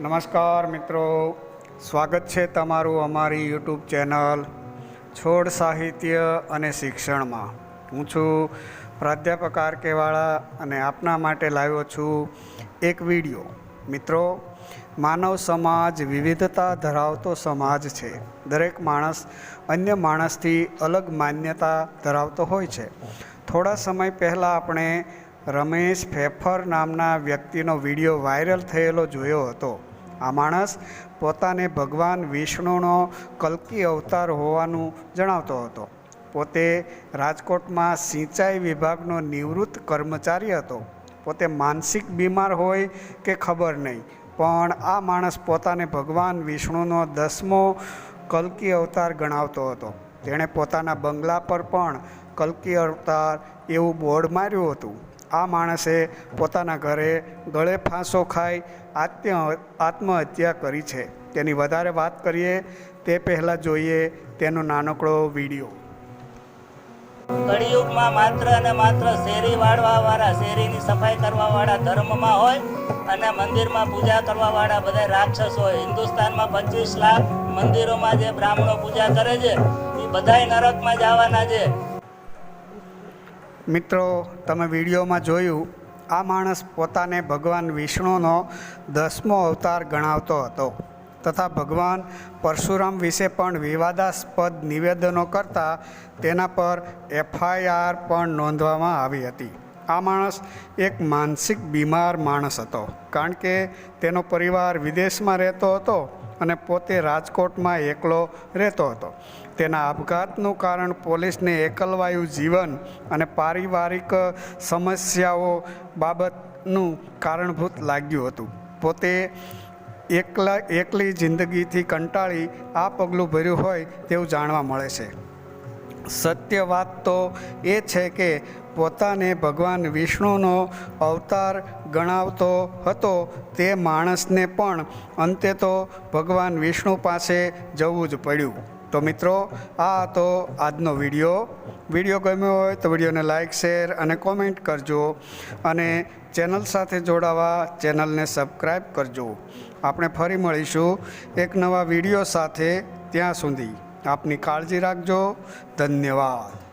નમસ્કાર મિત્રો. સ્વાગત છે તમારું અમારી યુટ્યુબ ચેનલ છોડ સાહિત્ય અને શિક્ષણમાં. હું છું પ્રાધ્યાપક આર કેવાળા અને આપના માટે લાવ્યો છું એક વીડિયો. મિત્રો, માનવ સમાજ વિવિધતા ધરાવતો સમાજ છે. દરેક માણસ અન્ય માણસથી અલગ માન્યતા ધરાવતો હોય છે. થોડા સમય પહેલાં આપણે રમેશ ફેફર નામના વ્યક્તિનો વીડિયો વાયરલ થયેલો જોયો હતો. આ માણસ પોતાને ભગવાન વિષ્ણુનો કલ્કી અવતાર હોવાનું જણાવતો હતો. પોતે રાજકોટમાં સિંચાઈ વિભાગનો નિવૃત્ત કર્મચારી હતો. પોતે માનસિક બીમાર હોય કે ખબર નહીં, પણ આ માણસ પોતાને ભગવાન વિષ્ણુનો દસમો કલ્કી અવતાર ગણાવતો હતો. તેણે પોતાના બંગલા પર પણ કલ્કી અવતાર એવું બોર્ડ માર્યું હતું. આ માણસે પોતાના ઘરે ગળે ફાંસો ખાઈ આત્ય, આત્મહત્યા કરી છે. તેની વધારે વાત કરીએ, તે પહેલાં જોઈએ તેનો નાનકડો વીડિયો. કળિયુગમાં માત્ર અને માત્ર શેરી વાળવા વાળા શેરીની સફાઈ કરવા વાળા ધર્મમાં હોય અને મંદિરમાં પૂજા કરવા વાળા બધા રાક્ષસ હોય. હિન્દુસ્તાનમાં પચીસ લાખ મંદિરોમાં જે બ્રાહ્મણો પૂજા કરે છે, એ બધાય નરકમાં જવાના છે. મિત્રો, તમે વિડીયોમાં જોયું, આ માણસ પોતાને ભગવાન વિષ્ણુનો દસમો અવતાર ગણાવતો હતો. તથા ભગવાન પરશુરામ વિશે પણ વિવાદાસ્પદ નિવેદનો કરતા તેના પર એફઆઈઆર પણ નોંધવામાં આવી હતી. આ માણસ એક માનસિક બીમાર માણસ હતો, કારણ કે તેનો પરિવાર વિદેશમાં રહેતો હતો. અને પોતે રાજકોટમાં એકલો રહેતો હતો. તેના આપઘાતનું કારણ પોલીસને એકલવાયુ જીવન અને પારિવારિક સમસ્યાઓ બાબતનું કારણભૂત લાગ્યું હતું. પોતે એકલા, એકલી જિંદગીથી કંટાળી આ પગલું ભર્યું હોય તેવું જાણવા મળે છે. સત્ય વાત તો એ છે કે પોતાને ભગવાન વિષ્ણુનો અવતાર ગણાવતો હતો તે માણસને પણ અંતે તો ભગવાન વિષ્ણુ પાસે જવું જ પડ્યું. તો મિત્રો, આ હતો આજનો વીડિયો. વીડિયો ગમ્યો હોય તો વિડીયોને લાઇક શેર અને કોમેન્ટ કરજો અને ચેનલ સાથે જોડાવા ચેનલને સબસ્ક્રાઈબ કરજો. આપણે ફરી મળીશું એક નવા વીડિયો સાથે ત્યાં સુધી. આપની કાળજી રાખજો. ધન્યવાદ.